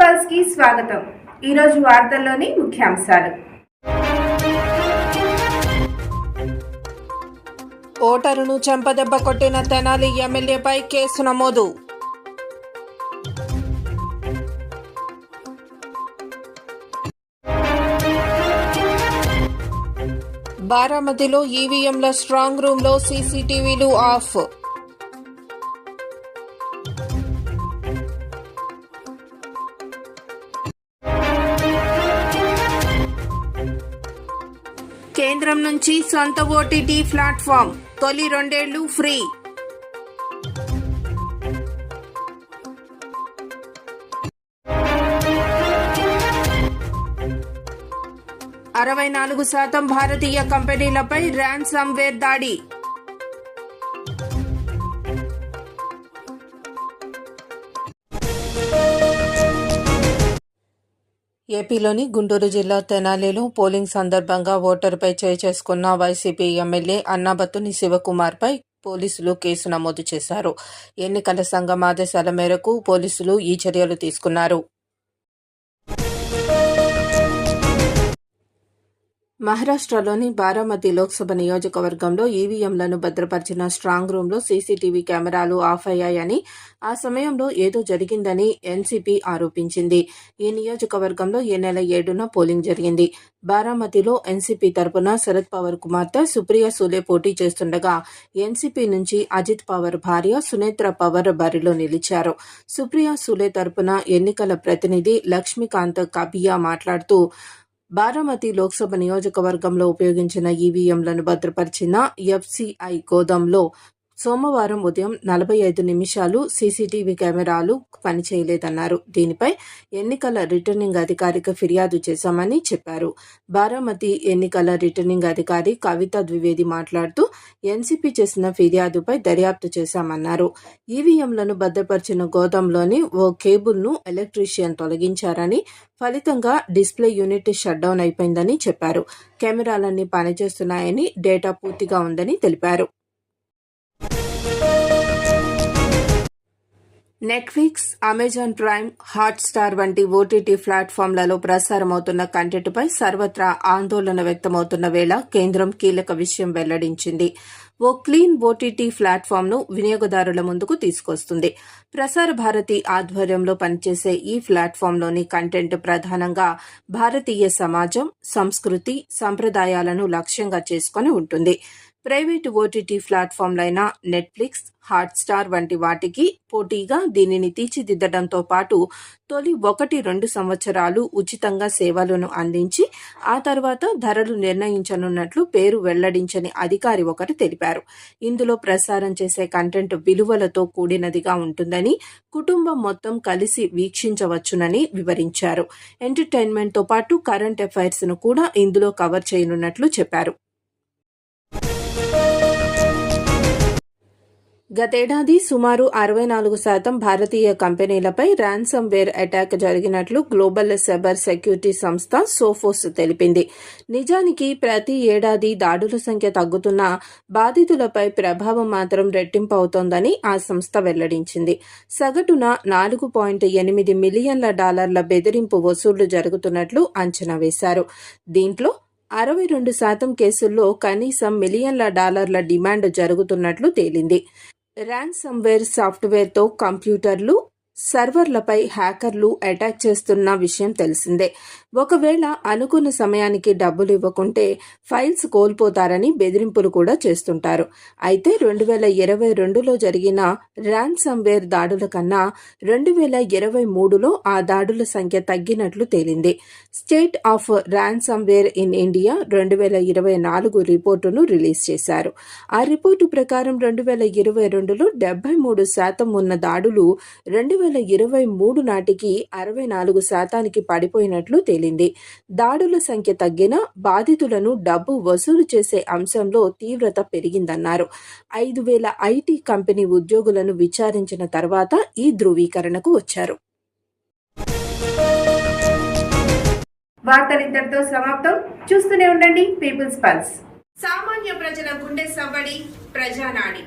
పల్స్కి స్వాగతం. ఈరోజు వార్తల్లోని ముఖ్యాంశాలు. ఓటరును చెంపదెబ్బ కొట్టిన తెనాలి ఎమ్మెల్యేపై కేసు నమోదు. బారామతిలో ఈవీఎంల స్ట్రాంగ్ రూంలో సీసీటీవీలు ఆఫ్. కేంద్రం నుంచి సొంత ఓటీటీ ప్లాట్ఫామ్. తొలి రెండేళ్ళు ఫ్రీ. అరవై నాలుగు శాతం భారతీయ కంపెనీలపై ర్యాన్సమ్వేర్ దాడి. ఏపీలోని గుంటూరు జిల్లా తెనాలిలో పోలింగ్ సందర్భంగా ఓటరుపై చేయి చేసుకున్న వైసీపీ ఎమ్మెల్యే అన్నాబత్తుని శివకుమార్పై పోలీసులు కేసు నమోదు చేశారు. ఎన్నికల సంఘం ఆదేశాల మేరకు పోలీసులు ఈ చర్యలు తీసుకున్నారు. మహారాష్ట్రలోని బారామతి లోక్సభ నియోజకవర్గంలో ఈవీఎంలను భద్రపరిచిన స్ట్రాంగ్ రూంలో సీసీటీవీ కెమెరాలు ఆఫ్ అయ్యాయని ఆ సమయంలో ఏదో జరిగిందని ఎన్సీపీ ఆరోపించింది. ఈ నియోజకవర్గంలో ఈ నెల ఏడున పోలింగ్ జరిగింది. బారామతిలో ఎన్సీపీ తరపున శరద్ పవార్ కుమార్తె సుప్రియ సూలే పోటీ చేస్తుండగా ఎన్సీపీ నుంచి అజిత్ పవార్ భార్య సునేత్ర పవార్ బరిలో నిలిచారు. సుప్రియ సూలే తరపున ఎన్నికల ప్రతినిధి లక్ష్మీకాంత్ కబియా మాట్లాడుతూ బారామతి లోక్సభ నియోజకవర్గంలో ఉపయోగించిన ఈవీఎంలను భద్రపరిచిన ఎఫ్సిఐ గోదాంలో సోమవారం ఉదయం నలభై ఐదు నిమిషాలు సీసీటీవీ కెమెరాలు పనిచేయలేదన్నారు. దీనిపై ఎన్నికల రిటర్నింగ్ అధికారికి ఫిర్యాదు చేశామని చెప్పారు. బారామతి ఎన్నికల రిటర్నింగ్ అధికారి కవిత ద్వివేది మాట్లాడుతూ ఎన్సీపీ చేసిన ఫిర్యాదుపై దర్యాప్తు చేశామన్నారు. ఈవీఎంలను భద్రపరిచిన గోదాంలోని ఓ కేబుల్ను ఎలక్ట్రీషియన్ తొలగించారని ఫలితంగా డిస్ప్లే యూనిట్ షట్డౌన్ అయిపోయిందని చెప్పారు. కెమెరాలన్నీ పనిచేస్తున్నాయని డేటా పూర్తిగా ఉందని తెలిపారు. నెట్ఫ్లిక్స్ అమెజాన్ ప్రైమ్ హాట్స్టార్ వంటి ఓటీటీ ప్లాట్ఫామ్లలో ప్రసారమవుతున్న కంటెంట్పై సర్వత్రా ఆందోళన వ్యక్తమవుతున్న వేళ కేంద్రం కీలక విషయం వెల్లడించింది. ఓ క్లీన్ ఓటీటీ ప్లాట్ఫామ్ను వినియోగదారుల ముందుకు తీసుకొస్తుంది. ప్రసార భారతి ఆధ్వర్యంలో పనిచేసే ఈ ప్లాట్ఫామ్లోని కంటెంట్ ప్రధానంగా భారతీయ సమాజం సంస్కృతి సంప్రదాయాలను లక్ష్యంగా చేసుకొని ఉంటుంది. ప్రైవేటు ఓటీటీ ప్లాట్ఫామ్లైన నెట్ఫ్లిక్స్ హాట్స్టార్ వంటి వాటికి పోటీగా దీనిని తీర్చిదిద్దడంతో పాటు తొలి ఒకటి రెండు సంవత్సరాలు ఉచితంగా సేవలను అందించి ఆ తర్వాత ధరలు నిర్ణయించనున్నట్లు పేరు వెల్లడించని అధికారి ఒకరు తెలిపారు. ఇందులో ప్రసారం చేసే కంటెంట్ విలువలతో కూడినదిగా ఉంటుందని కుటుంబం మొత్తం కలిసి వీక్షించవచ్చునని వివరించారు. ఎంటర్టైన్మెంట్తో పాటు కరెంట్ అఫైర్స్ను కూడా ఇందులో కవర్ చేయనున్నట్లు చెప్పారు. గతేడాది సుమారు అరవై నాలుగు శాతం భారతీయ కంపెనీలపై ర్యాన్సమ్ వేర్ అటాక్ జరిగినట్లు గ్లోబల్ సైబర్ సెక్యూరిటీ సంస్థ సోఫోస్ తెలిపింది. నిజానికి ప్రతి ఏడాది దాడుల సంఖ్య తగ్గుతున్నా బాధితులపై ప్రభావం మాత్రం రెట్టింపు అవుతోందని ఆ సంస్థ వెల్లడించింది. సగటున నాలుగు పాయింట్ ఎనిమిది మిలియన్ల డాలర్ల బెదిరింపు వసూళ్ళు జరుగుతున్నట్లు అంచనా వేశారు. దీంట్లో అరవై రెండు శాతం కేసుల్లో కనీసం మిలియన్ల డాలర్ల డిమాండ్ జరుగుతున్నట్లు తేలింది. ర్యాన్సమ్వేర్ సాఫ్ట్వేర్తో కంప్యూటర్లు సర్వర్లపై హ్యాకర్లు అటాక్ చేస్తున్న విషయం తెలిసిందే. ఒకవేళ అనుకున్న సమయానికి డబ్బులు ఇవ్వకుంటే ఫైల్స్ కోల్పోతారని బెదిరింపులు కూడా చేస్తుంటారు. అయితే రెండు వేల ఇరవై రెండులో జరిగిన ర్యాన్సమ్వేర్ దాడుల కన్నా రెండు వేల ఇరవై మూడులో ఆ దాడుల సంఖ్య తగ్గినట్లు తేలింది. State of ransomware in India రెండు వేల ఇరవై నాలుగు రిపోర్టును రిలీజ్ చేశారు. ఆ రిపోర్టు ప్రకారం రెండు వేల ఇరవై రెండులో డెబ్బై మూడు శాతం ఉన్న దాడులు రెండు వేల ఇరవై మూడు నాటికి అరవై నాలుగు శాతానికి పడిపోయినట్లు తేలింది. దాడుల సంఖ్య తగ్గినా బాధితులను డబ్బు వసూలు చేసే అంశంలో తీవ్రత పెరిగిందన్నారు. ఐదు వేల ఐటీ కంపెనీ ఉద్యోగులను విచారించిన తర్వాత ఈ ధృవీకరణకు వచ్చారు. వార్తలు ఇంతటితో సమాప్తం. చూస్తూనే ఉండండి పీపుల్స్ పల్స్. సామాన్య ప్రజల గుండె సవ్వడి ప్రజానాడి.